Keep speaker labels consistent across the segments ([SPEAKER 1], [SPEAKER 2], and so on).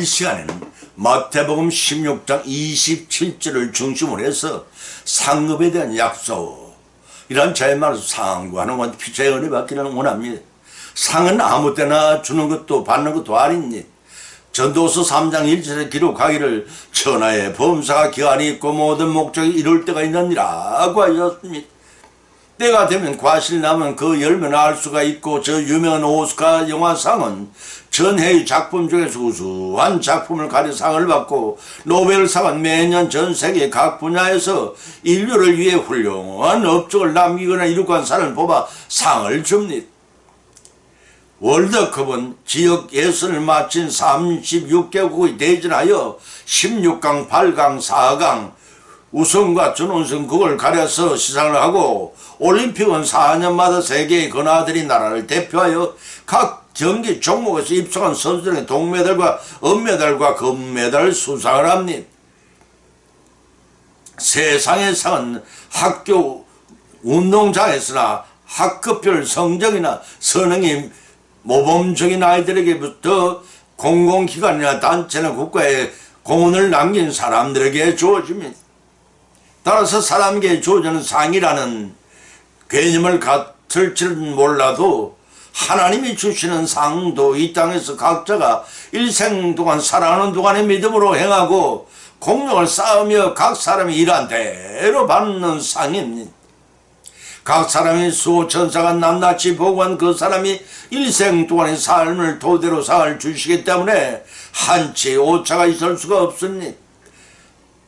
[SPEAKER 1] 이 시간에는 마태복음 16장 27절을 중심으로 해서 상급에 대한 약속 이런 제 말에서 상구하는 건 피차의 은혜 받기를 원합니다. 상은 아무 때나 주는 것도 받는 것도 아닙니다. 전도서 3장 1절에 기록하기를 천하의 범사가 기한이 있고 모든 목적이 이룰 때가 있느니라고 하셨습니다. 때가 되면 과실 남은 그 열매를 알 수가 있고 저 유명한 오스카 영화상은 전해의 작품 중에서 우수한 작품을 가려 상을 받고 노벨상은 매년 전 세계 각 분야에서 인류를 위해 훌륭한 업적을 남기거나 이루고 한 사람을 뽑아 상을 줍니다. 월드컵은 지역 예선을 마친 36개국이 대전하여 16강, 8강, 4강 우승과 준우승 그걸 가려서 시상을 하고 올림픽은 4년마다 세계의 근화들이 나라를 대표하여 각 경기 종목에서 입상한 선수들의 동메달과 은메달과 금메달을 수상을 합니다. 세상의 상은 학교 운동장에서나 학급별 성적이나 선행이 모범적인 아이들에게부터 공공기관이나 단체나 국가에 공헌을 남긴 사람들에게 주어집니다. 따라서 사람에게 주어지는 상이라는 개념을 갖을지는 몰라도 하나님이 주시는 상도 이 땅에서 각자가 일생 동안 살아가는 동안의 믿음으로 행하고 공력을 쌓으며 각 사람이 일한 대로 받는 상입니다. 각 사람이 수천사가 낱낱이 보고한 그 사람이 일생 동안의 삶을 토대로 상을 주시기 때문에 한치 오차가 있을 수가 없습니다.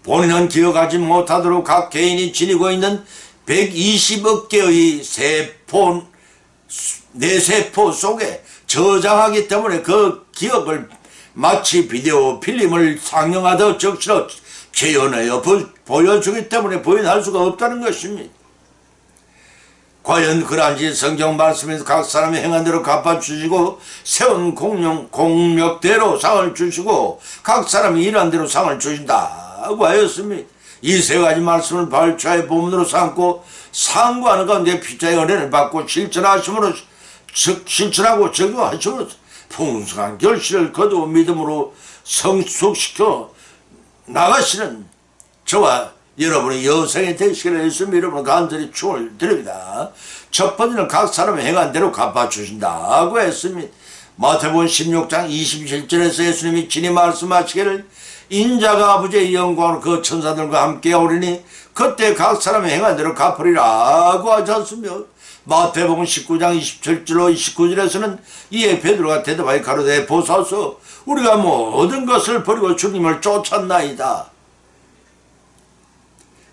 [SPEAKER 1] 본인은 기억하지 못하도록 각 개인이 지니고 있는 120억 개의 세포, 뇌세포 속에 저장하기 때문에 그 기억을 마치 비디오 필름을 상영하듯 적시로 재현하여 보여주기 때문에 부인할 수가 없다는 것입니다. 과연 그러한지 성경 말씀에서 각 사람이 행한 대로 갚아주시고 세운 공력, 공력대로 상을 주시고 각 사람이 일한 대로 상을 주신다 고 하였습니다. 이 세 가지 말씀을 발차의 본문으로 삼고 상고하는 가운데 피자의 은혜를 받고 실천하심으로 즉 실천하고 적용하심으로 풍성한 결실을 거두어 믿음으로 성숙시켜 나가시는 저와 여러분의 여생이 되시기를 예수님 이름으로 간절히 축을 드립니다. 첫 번째는 각 사람의 행한 대로 갚아주신다고 했습니다. 마태복음 16장 27절에서 예수님이 친히 말씀하시기를 인자가 아버지의 영광으로 그 천사들과 함께 오리니 그때 각 사람의 행한 대로 갚으리라고 하셨으며 마태복음 19장 27절로 29절에서는 이에 베드로가 대답하여 가로되 보소서 우리가 모든 것을 버리고 주님을 쫓았나이다.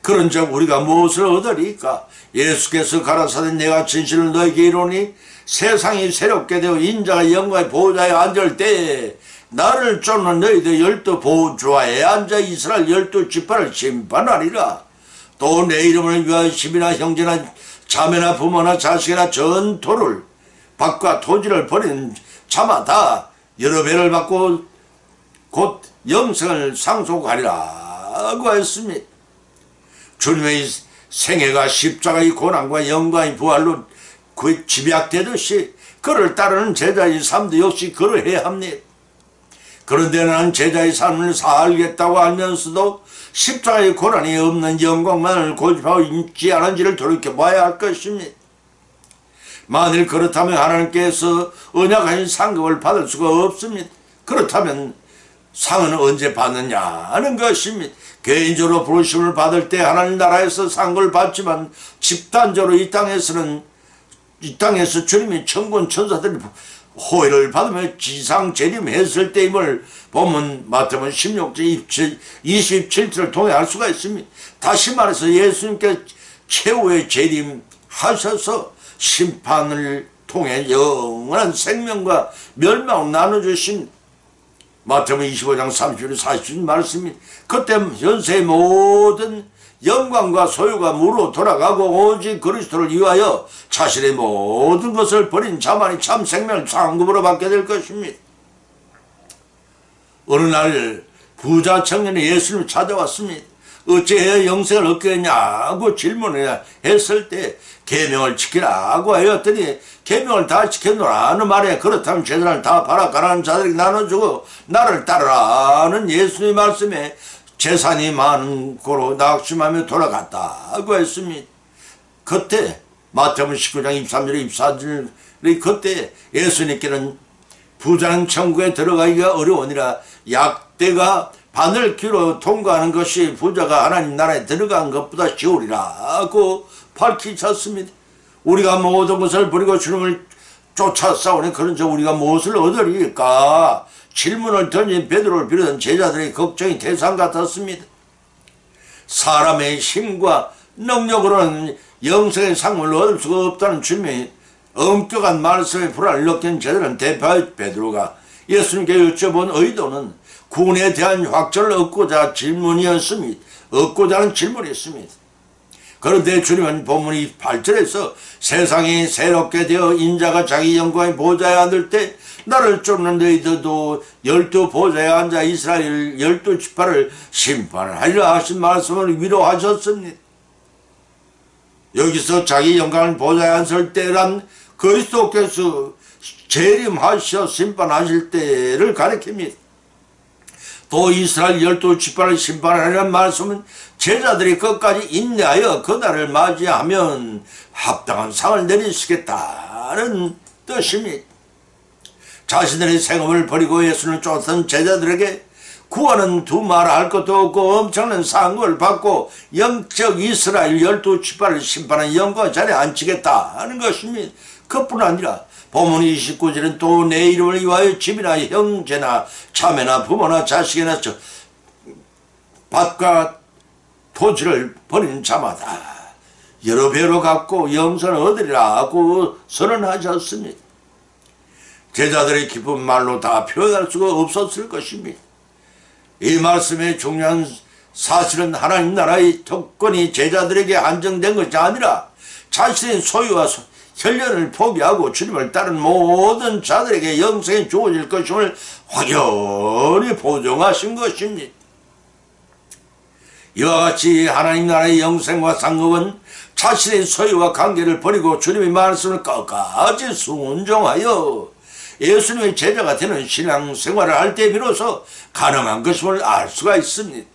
[SPEAKER 1] 그런즉 우리가 무엇을 얻으리까? 예수께서 가라사대 내가 진실을 너에게 이르니 세상이 새롭게 되어 인자가 영광의 보호자에 앉을 때에 나를 쫓는 너희들 열두 보좌에 앉아 이스라엘 열두 지파를 심판하리라. 또 내 이름을 위하여 집이나 형제나 자매나 부모나 자식이나 전토를 밭과 토지를 버린 자마다 여러 배를 받고 곧 영생을 상속하리라고 했습니다. 주님의 생애가 십자가의 고난과 영광의 부활로 그 집약되듯이 그를 따르는 제자의 삶도 역시 그러해야 합니다. 그런데 나는 제자의 삶을 살겠다고 하면서도 십자가의 고난이 없는 영광만을 고집하고 있지 않은지를 돌이켜봐야 할 것입니다. 만일 그렇다면 하나님께서 언약하신 상급을 받을 수가 없습니다. 그렇다면 상은 언제 받느냐는 것입니다. 개인적으로 부르심을 받을 때 하나님 나라에서 상을 받지만 집단적으로 이 땅에서는 이 땅에서 주님이 천군 천사들이 호의를 받으며 지상 재림했을 때임을 보면 마태복음 16장 27절을 통해 알 수가 있습니다. 다시 말해서 예수님께 최후의 재림하셔서 심판을 통해 영원한 생명과 멸망을 나눠주신 마태복음 25장 30절 40절 말씀이 그때 현세의 모든 영광과 소유가 무로 돌아가고 오직 그리스도를 위하여 자신의 모든 것을 버린 자만이 참 생명을 상급으로 받게 될 것입니다. 어느 날 부자 청년이 예수님을 찾아왔습니다. 어찌해야 영생을 얻겠냐고 질문을 했을 때 계명을 지키라고 하였더니 계명을 다 하는 말에 그렇다면 재산을 다 팔아 가난한 자들에게 나눠주고 나를 따르라는 예수의 말씀에 재산이 많은 고로 낙심하며 돌아갔다고 했습니다. 그때 마태복음 19장 23절 24절의 그때 예수님께는 부자는 천국에 들어가기가 어려우니라 약대가 바늘 귀로 통과하는 것이 부자가 하나님 나라에 들어간 것보다 쉬우리라고 밝히셨습니다. 우리가 모든 것을 버리고 주님을 쫓아 싸우는 그런 저 우리가 무엇을 얻으리까 질문을 던진 베드로를 비롯한 제자들의 걱정이 대상 같았습니다. 사람의 힘과 능력으로는 영생의 상을 얻을 수가 없다는 주님의 엄격한 말씀에 불안을 느낀 제자는 대표 베드로가 예수님께 여쭤본 의도는 구원에 대한 확정을 얻고자 질문이었습니다. 얻고자 하는 질문이었습니다. 그런데 주님은 본문이 8절에서 세상이 새롭게 되어 인자가 자기 영광의 보좌에 앉을 때 나를 쫓는 너희들도 열두 보좌에 앉아 이스라엘 열두 지파를 심판하리라 하신 말씀을 위로하셨습니다. 여기서 자기 영광을 보좌에 앉을 때란 그리스도께서 재림하셔 심판하실 때를 가리킵니다. 또 이스라엘 열두 지파를 심판하리라는 말씀은 제자들이 끝까지 인내하여 그날을 맞이하면 합당한 상을 내리시겠다는 뜻입니다. 자신들의 생업을 버리고 예수를 쫓던 제자들에게 구원은 두 말할 것도 없고 엄청난 상을 받고 영적 이스라엘 열두 지파를 심판한 영광 자리에 앉히겠다는 것입니다. 그뿐 아니라 본문 29절은 또 내 이름을 위하여 집이나 형제나 자매나 부모나 자식이나 저 밭과 토지를 버린 자마다 여러 배로 갚고 영생을 얻으리라고 선언하셨습니다. 제자들의 기쁜 말로 다 표현할 수가 없었을 것입니다. 이 말씀의 중요한 사실은 하나님 나라의 특권이 제자들에게 한정된 것이 아니라 자신의 소유와 소, 혈련을 포기하고 주님을 따른 모든 자들에게 영생이 주어질 것임을 확연히 보정하신 것입니다. 이와 같이 하나님 나라의 영생과 상급은 자신의 소유와 관계를 버리고 주님의 말씀을 끝까지 순종하여 예수님의 제자가 되는 신앙 생활을 할 때 비로소 가능한 것임을 알 수가 있습니다.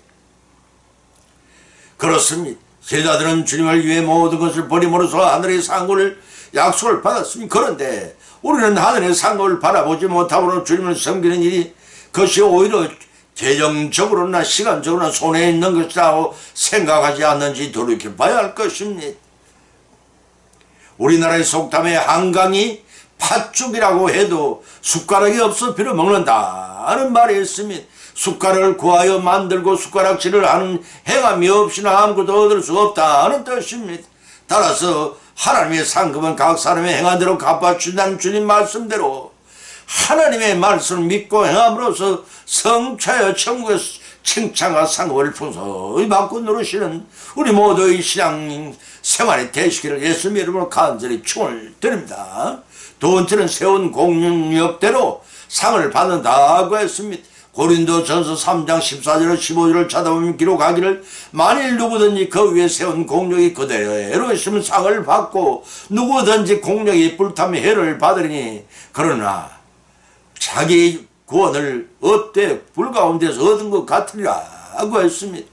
[SPEAKER 1] 그렇습니다. 제자들은 주님을 위해 모든 것을 버림으로써 하늘의 상고를 약속을 받았습니다. 그런데 우리는 하늘의 상고를 바라보지 못함으로 주님을 섬기는 일이 그것이 오히려 재정적으로나 시간적으로나 손에 있는 것이라고 생각하지 않는지 돌이켜 봐야 할 것입니다. 우리나라의 속담에 한강이 팥죽이라고 해도 숟가락이 없어 빌어 먹는다는 말이 있습니다. 숟가락을 구하여 만들고 숟가락질을 하는 행함이 없이는 아무것도 얻을 수 없다는 뜻입니다. 따라서 하나님의 상급은 각 사람의 행한 대로 갚아준다는 주님 말씀대로 하나님의 말씀을 믿고 행함으로써 성차여 천국의 칭찬과 상급을 풍성히 받고 누르시는 우리 모두의 신앙 생활이 되시기를 예수님 이름으로 간절히 축원을 드립니다. 두 번째는 세운 공력대로 상을 받는다고 했습니다. 고린도 전서 3장 14절 15절을 찾아보면 기록하기를 만일 누구든지 그 위에 세운 공력이 그대로 있으면 상을 받고 누구든지 공력이 불타면 해를 받으리니 그러나 자기 구원을 어때 불 가운데서 얻은 것 같으리라고 했습니다.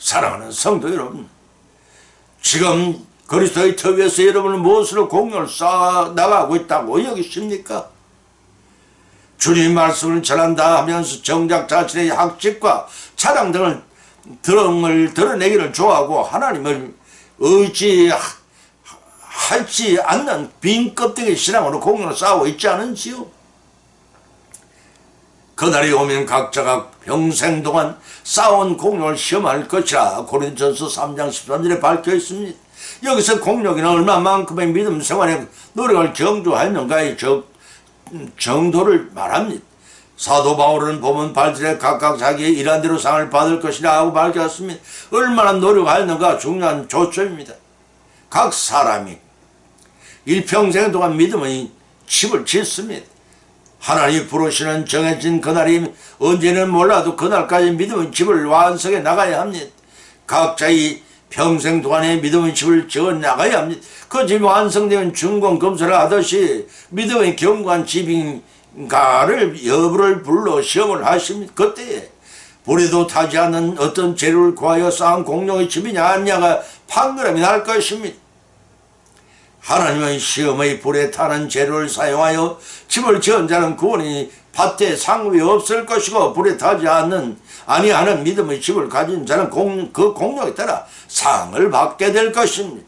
[SPEAKER 1] 사랑하는 성도 여러분 지금 그리스도의 터 위에서 여러분은 무엇으로 공력을 쌓아 나가고 있다고 여기십니까? 주님 말씀을 전한다 하면서 정작 자신의 학식과 차량 등을 드럼을 드러내기를 좋아하고 하나님을 의지하지 않는 빈 껍데기 신앙으로 공연을 쌓고 있지 않은지요? 그날이 오면 각자가 평생 동안 쌓아온 공력을 시험할 것이라 고린전서 3장 13절에 밝혀 있습니다. 여기서 공력이나 얼마만큼의 믿음 생활에 노력을 경주하였는가의 적 정도를 말합니다. 사도 바울은 보면 발질에 각각 자기의 일한 대로 상을 받을 것이라 하고 밝혔습니다. 얼마나 노력하였는가 중요한 조점입니다. 각 사람이 일평생 동안 믿음의 집을 짓습니다. 하나님 부르시는 정해진 그날이 언제는 몰라도 그날까지 믿음의 집을 완성해 나가야 합니다. 각자의 평생 동안의 믿음의 집을 지어 나가야 합니다. 그 집이 완성되면 중공 검사를 하듯이 믿음의 경관 집인가를 여부를 불러 시험을 하십니다. 그때 불에도 타지 않는 어떤 재료를 구하여 쌓은 공룡의 집이냐 아니냐가 판가름이 날 것입니다. 하나님의 시험의 불에 타는 재료를 사용하여 집을 지은 자는 구원이 밭에 상급이 없을 것이고 불에 타지 않는 아니하는 믿음의 집을 가진 자는 공, 그 공력에 따라 상을 받게 될 것입니다.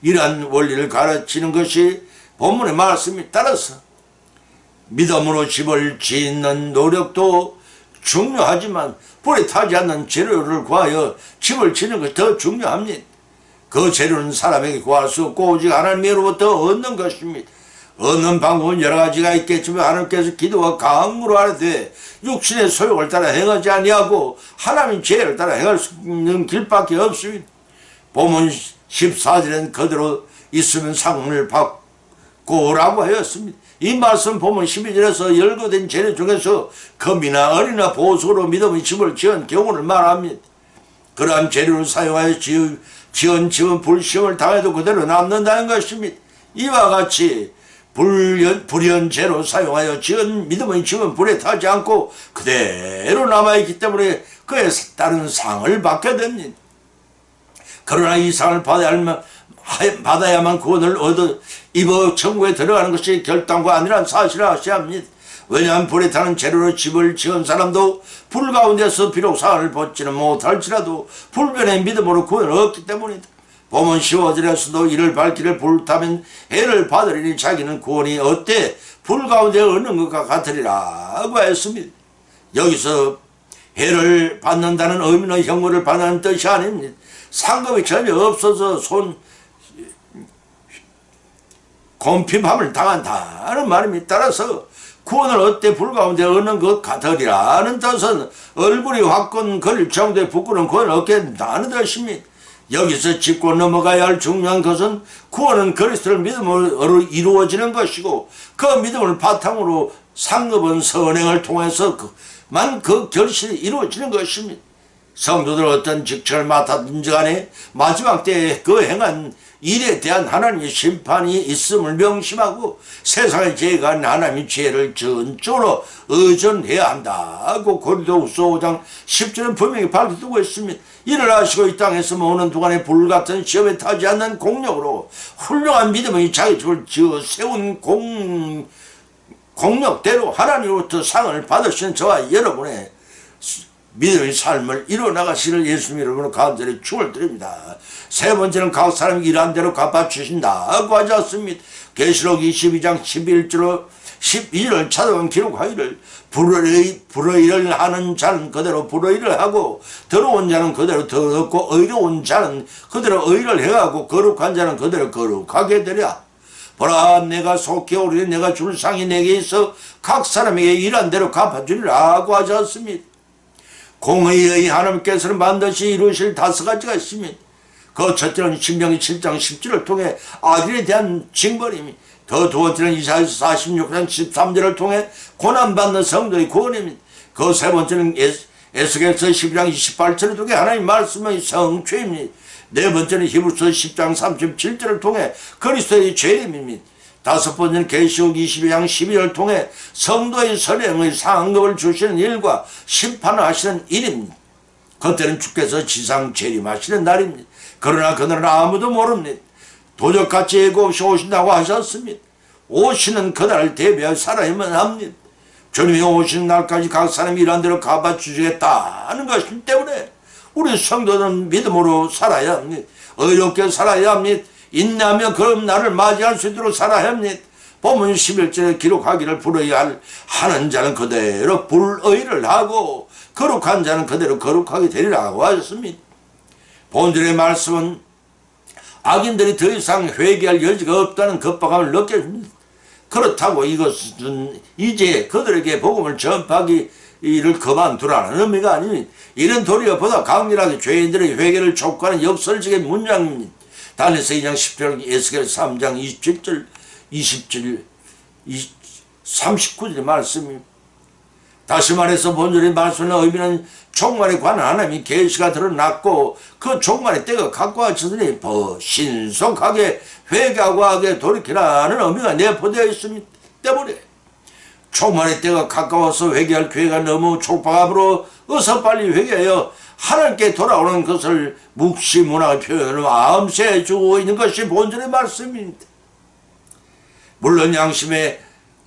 [SPEAKER 1] 이러한 원리를 가르치는 것이 본문의 말씀에 따라서 믿음으로 집을 짓는 노력도 중요하지만 불에 타지 않는 재료를 구하여 집을 짓는 것이 더 중요합니다. 그 재료는 사람에게 구할 수 없고 오직 하나님으로부터 얻는 것입니다. 얻는 방법은 여러 가지가 있겠지만 하나님께서 기도와 강으로 하되 육신의 소욕을 따라 행하지 아니하고 하나님 죄를 따라 행할 수 있는 길밖에 없습니다. 본문 14절엔 그대로 있으면 상을 받고 라고 하였습니다. 이 말씀 보면 12절에서 열거된 재료 중에서 금이나 어리나 보석으로 믿음의 집을 지은 경우를 말합니다. 그러한 재료를 사용하여 지은, 집은 불시험을 당해도 그대로 남는다는 것입니다. 이와 같이 불연, 불연재로 사용하여 지은 믿음의 집은 불에 타지 않고 그대로 남아있기 때문에 그에 따른 상을 받게 됩니다. 그러나 이 상을 받아야만, 받아야만 구원을 얻어 입어 천국에 들어가는 것이 결단과 아니란 사실을 아셔야 합니다. 왜냐하면 불에 타는 재료로 집을 지은 사람도 불 가운데서 비록 상을 받지는 못할지라도 불변의 믿음으로 구원을 얻기 때문이다. 보면 15절에서도 이를 밝기를 불타면 해를 받으리니 자기는 구원이 어때 불 가운데 얻는 것과 같으리라고 했습니다. 여기서 해를 받는다는 의미는 형벌을 받는 뜻이 아닙니다. 상급이 전혀 없어서 손 곰핍함을 당한다는 말입니다. 따라서 구원을 얻되 불 가운데 얻는 것 같으리라는 뜻은 얼굴이 화끈 거릴 정도의 부끄러운 구원을 얻게 된다는 뜻입니다. 여기서 짚고 넘어가야 할 중요한 것은 구원은 그리스도를 믿음으로 이루어지는 것이고 그 믿음을 바탕으로 상급은 선행을 통해서만 그 결실이 이루어지는 것입니다. 성도들 어떤 직책을 맡았든지 간에 마지막 때에 그 행한 일에 대한 하나님의 심판이 있음을 명심하고 세상의 죄가 하나님의 죄를 전적으로 의존해야 한다고 고린도후서 5장 10절은 분명히 밝혀두고 있습니다. 이를 아시고 이 땅에서 모는 동안에 불같은 시험에 타지 않는 공력으로 훌륭한 믿음의 자기집을 지어 세운 공, 공력대로 하나님으로부터 상을 받으신 저와 여러분의 믿음의 삶을 이뤄나가시를 예수님 이름으로 간절히 축을 드립니다. 세 번째는 각 사람이 일한 대로 갚아주신다고 하지 않습니다. 계시록 22장 11절로 12절을 찾아온 기록하기를 불의, 불의를 하는 자는 그대로 불의를 하고 더러운 자는 그대로 더럽고 의로운 자는 그대로 의를 행하고 거룩한 자는 그대로 거룩하게 되랴. 보라 내가 속히 오르니 내가 줄 상이 내게 있어 각 사람에게 일한 대로 갚아주리라고 하지 않습니다. 공의의 하나님께서는 반드시 이루실 다섯 가지가 있습니다. 그 첫째는 신명기 7장 10절을 통해 아들에 대한 징벌입니다. 그두 번째는 이사야서 46장 13절을 통해 고난받는 성도의 구원입니다. 그 세 번째는 에스겔서 12장 28절을 통해 하나님 말씀의 성취입니다. 네 번째는 히브리서 10장 37절을 통해 그리스도의 죄림입니다. 다섯 번째는 계시록 22장 12절을 통해 성도의 선행의 상급을 주시는 일과 심판을 하시는 일입니다. 그때는 주께서 지상 재림하시는 날입니다. 그러나 그날은 아무도 모릅니다. 도적같이 없이 오신다고 하셨습니다. 오시는 그날을 대비하여 살아야만 합니다. 주님이 오시는 날까지 각 사람이 일한 대로 갚아 주시겠다는 것이기 때문에 우리 성도는 믿음으로 살아야 합니다. 의롭게 살아야 합니다. 인내하며 그런 날을 맞이할 수 있도록 살아야 합니다. 본문 11절에 기록하기를 불의할 하는 자는 그대로 불의를 하고 거룩한 자는 그대로 거룩하게 되리라고 하셨습니다. 본절의 말씀은 악인들이 더 이상 회개할 여지가 없다는 급박함을 느껴줍니다. 그렇다고 이것은 이제 그들에게 복음을 전파하기 이를 그만두라는 의미가 아닙니다. 이런 도리가 보다 강렬하게 죄인들의 회개를 촉구하는 역설적인 문장입니다. 다니엘서 2장 10절, 에스겔 3장 27절, 20절, 39절의 말씀입니다. 다시 말해서 본절의 말씀의 의미는 종말에 관한 하나님의 계시가 드러났고 그 종말의 때가 가까워졌으니 더 신속하게 회개하고 하게 돌이키라는 의미가 내포되어 있습니다. 때문에 종말의 때가 가까워서 회개할 기회가 너무 촉박함으로 어서 빨리 회개하여 하나님께 돌아오는 것을 묵시문화의 표현으로 암시해 주고 있는 것이 본절의 말씀입니다. 물론 양심에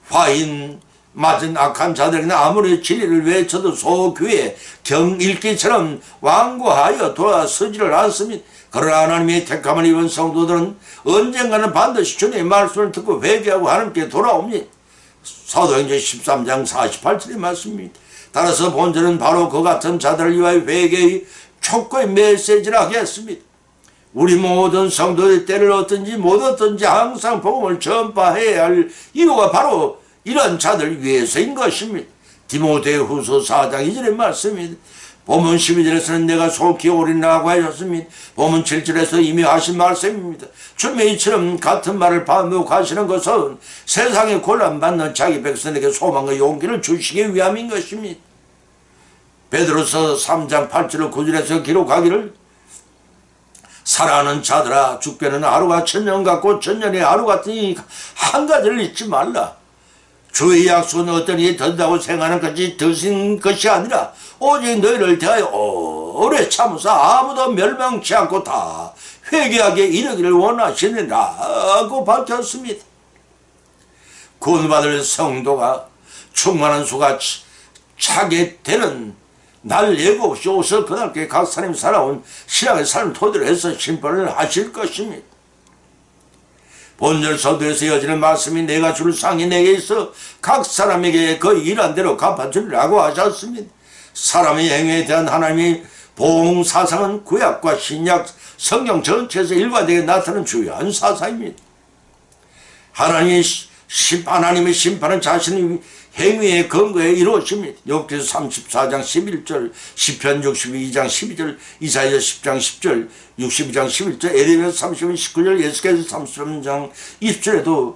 [SPEAKER 1] 화인 맞은 악한 자들이나 아무리 진리를 외쳐도 소교회 경일기처럼 완고하여 돌아서지를 않습니다. 그러나 하나님의 택함을 입은 성도들은 언젠가는 반드시 주님의 말씀을 듣고 회개하고 하나님께 돌아옵니다. 사도행전 13장 48절의 말씀입니다. 따라서 본절은 바로 그 같은 자들을 위하여 회개의 촉구의 메시지를 하겠습니다. 우리 모든 성도의 때를 얻든지 못 얻든지 항상 복음을 전파해야 할 이유가 바로 이런 자들 위해서인 것입니다. 디모데 후서 4장 2절의 말씀입니다. 본문 12절에서는 내가 속히 오리라고 하셨습니다. 본문 7절에서 이미 하신 말씀입니다. 주님의 이처럼 같은 말을 반복하시는 것은 세상에 곤란받는 자기 백성에게 소망과 용기를 주시기 위함인 것입니다. 베드로서 3장 8절 9절에서 기록하기를 사랑하는 자들아 죽게는 하루가 천년 같고 천년이 하루 같으니 한 가지를 잊지 말라. 주의 약속은 어떤 일이 된다고 생각하는 것이 드신 것이 아니라 오직 너희를 대하여 오래 참으사 아무도 멸망치 않고 다 회개하게 이르기를 원하시느라고 밝혔습니다. 구원받을 성도가 충만한 수가 차게 되는 날 예고 없이 오서 그날께 각 사람이 살아온 신앙의 삶 토대로 해서 심판을 하실 것입니다. 본절 서두에서 여지는 말씀이 내가 줄 상이 내게 있어 각 사람에게 그 일한 대로 갚아주리라고 하셨습니다. 사람의 행위에 대한 하나님의 보응 사상은 구약과 신약 성경 전체에서 일관되게 나타나는 주요한 사상입니다. 하나님의 심, 하나님의 심판은 자신의 행위의 근거에 이루어집니다. 욥기서 34장 11절, 시편 62장 12절, 이사야 10장 10절, 62장 11절, 에레미야 30장 19절, 예수께서 33장 20절에도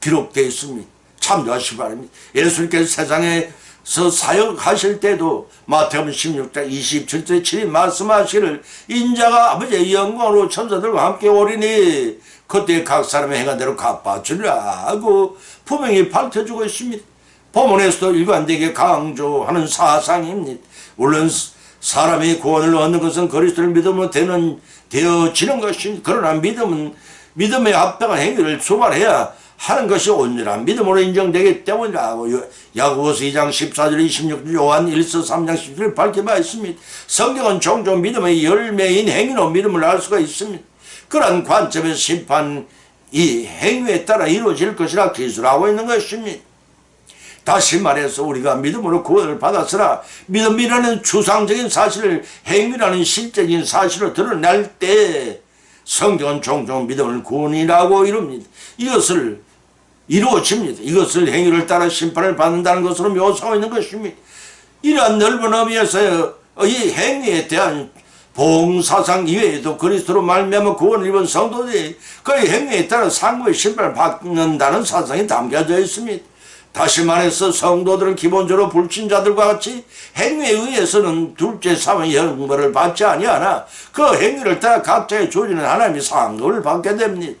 [SPEAKER 1] 기록되어 있습니다. 참조하시기 바랍니다. 예수님께서 세상에서 사역하실 때도 마태복음 16장 27절 7일 말씀하시기를 인자가 아버지의 영광으로 천사들과 함께 오리니 그때 각 사람의 행한 대로 갚아주리라고 분명히 밝혀주고 있습니다. 본문에서도 일관되게 강조하는 사상입니다. 물론 사람이 구원을 얻는 것은 그리스도를 믿으면 되는 되어지는 것입니다. 그러나 믿음은 믿음에 합당한 행위를 수발해야 하는 것이 온전한 믿음으로 인정되기 때문이라고 야고보서 2장 14절 26절 요한 1서 3장 10절 밝혀봐 있습니다. 성경은 종종 믿음의 열매인 행위로 믿음을 알 수가 있습니다. 그러한 관점에서 심판 이 행위에 따라 이루어질 것이라 기술하고 있는 것입니다. 다시 말해서 우리가 믿음으로 구원을 받았으나 믿음이라는 추상적인 사실을 행위라는 실적인 사실로 드러낼 때 성경은 종종 믿음을 구원이라고 이룹니다. 이것을 이루어집니다. 이것을 행위를 따라 심판을 받는다는 것으로 묘사하고 있는 것입니다. 이러한 넓은 의미에서 이 행위에 대한 봉사상 이외에도 그리스도로 말미암아 구원을 입은 성도들이 그 행위에 따라 상고의 심판을 받는다는 사상이 담겨져 있습니다. 다시 말해서 성도들은 기본적으로 불신자들과 같이 행위에 의해서는 둘째 사망의 형벌을 받지 아니하나 그 행위를 따라 각자의 조지는 하나님이 상급을 받게 됩니다.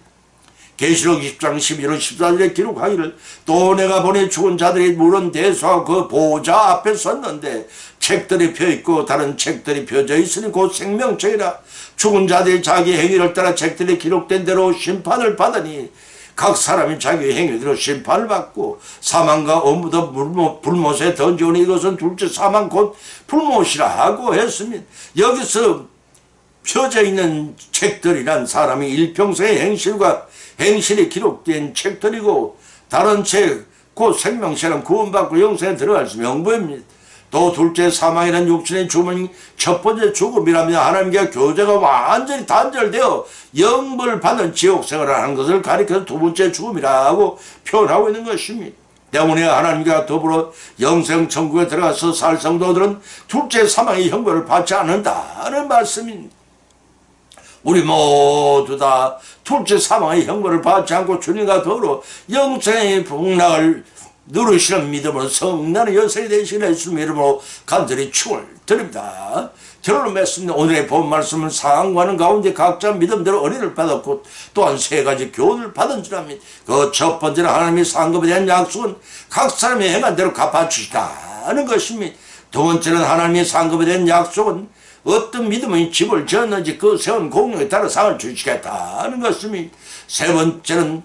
[SPEAKER 1] 계시록 20장 11월 14절에 기록하기를 또 내가 보내 죽은 자들이 물은 대수와 그 보좌 앞에 섰는데 책들이 펴있고 다른 책들이 펴져 있으니 곧 생명책이라 죽은 자들이 자기 행위를 따라 책들이 기록된 대로 심판을 받으니 각 사람이 자기 행위대로 심판을 받고 사망과 어무도 불못, 불못에 던져오니 이것은 둘째 사망 곧 불못이라 하고 했습니다. 여기서 펴져 있는 책들이란 사람이 일평생의 행실과 행실이 기록된 책들이고 다른 책, 곧 생명처럼 구원받고 영생에 들어갈 수 명부입니다. 또 둘째 사망이라는 육신의 죽음은 첫 번째 죽음이라면 하나님과 교제가 완전히 단절되어 영벌 받은 지옥 생활을 하는 것을 가리켜서 두 번째 죽음이라고 표현하고 있는 것입니다. 때문에 하나님과 더불어 영생 천국에 들어가서 살 성도들은 둘째 사망의 형벌을 받지 않는다는 말씀입니다. 우리 모두 다 둘째 사망의 형벌을 받지 않고 주님과 더불어 영생의 복락을 누르시는 믿음으로 성나는 여성이 되시는 예수님 이름으로 간절히 충을 드립니다. 결론을 맺습니다. 오늘의 본 말씀은 상황과는 가운데 각자 믿음대로 은혜를 받았고 또한 세 가지 교훈을 받은 줄 압니다. 그 첫 번째는 하나님의 상급에 대한 약속은 각 사람이 행한 대로 갚아주시다는 것입니다. 두 번째는 하나님의 상급에 대한 약속은 어떤 믿음의 집을 지었는지 그 세운 공력에 따라 상을 주시겠다는 것입니다. 세 번째는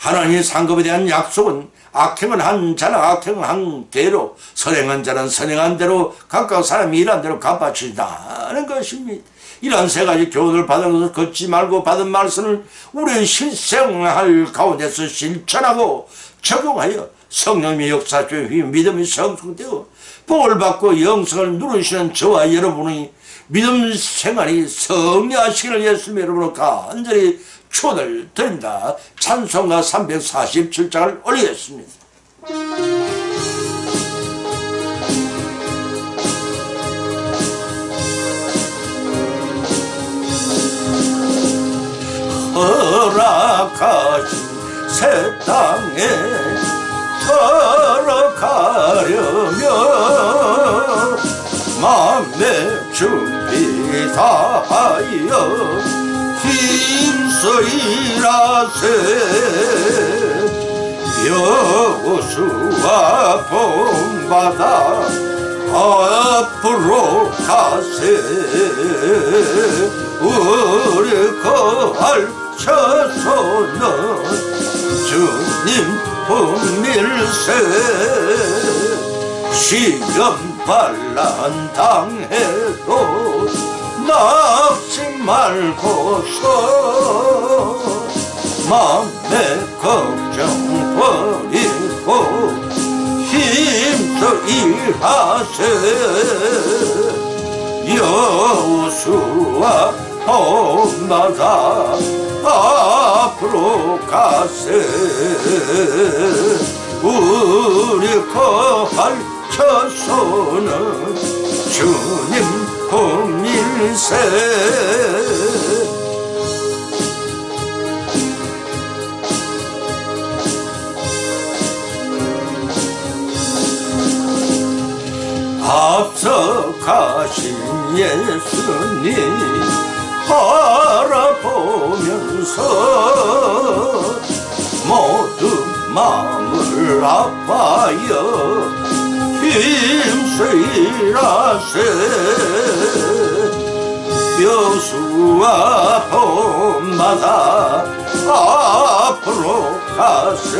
[SPEAKER 1] 하나님의 상급에 대한 약속은 악행은 한 자는 악행은 한 대로 선행한 자는 선행한 대로 각각 사람이 일한 대로 갚아주시다는 것입니다. 이러한 세 가지 교훈을 것을 걷지 말고 받은 말씀을 우리의 실생활 가운데서 실천하고 적용하여 성령의 역사 중에 믿음이 성숙되어 복을 받고 영성을 누르시는 저와 여러분의 믿음 생활이 성리하시기를 예수님 여러분으로 간절히 축원을 드립니다. 찬송가 347장을 올리겠습니다. 허락하신 새 땅에 걸어가려면 마음의 준비 다하여 일하세. 여호수아 본받아 앞으로 가세. 우리 거할 처소는 주님 품밀세. 시험 반란 당해도 낙심 말고서. 마음의 걱정 버리고 힘써 일하세. 여수와 봄마다 앞으로 가세. 우리 거할 처소는 주님 품일세. 앞서 가신 예수님 바라보면서 모두 마음을 아파여 힘써 일하세 여수와 봄마다 앞으로 가세.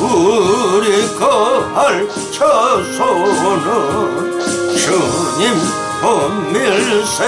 [SPEAKER 1] 우리 거할 처소는 주님 본밀세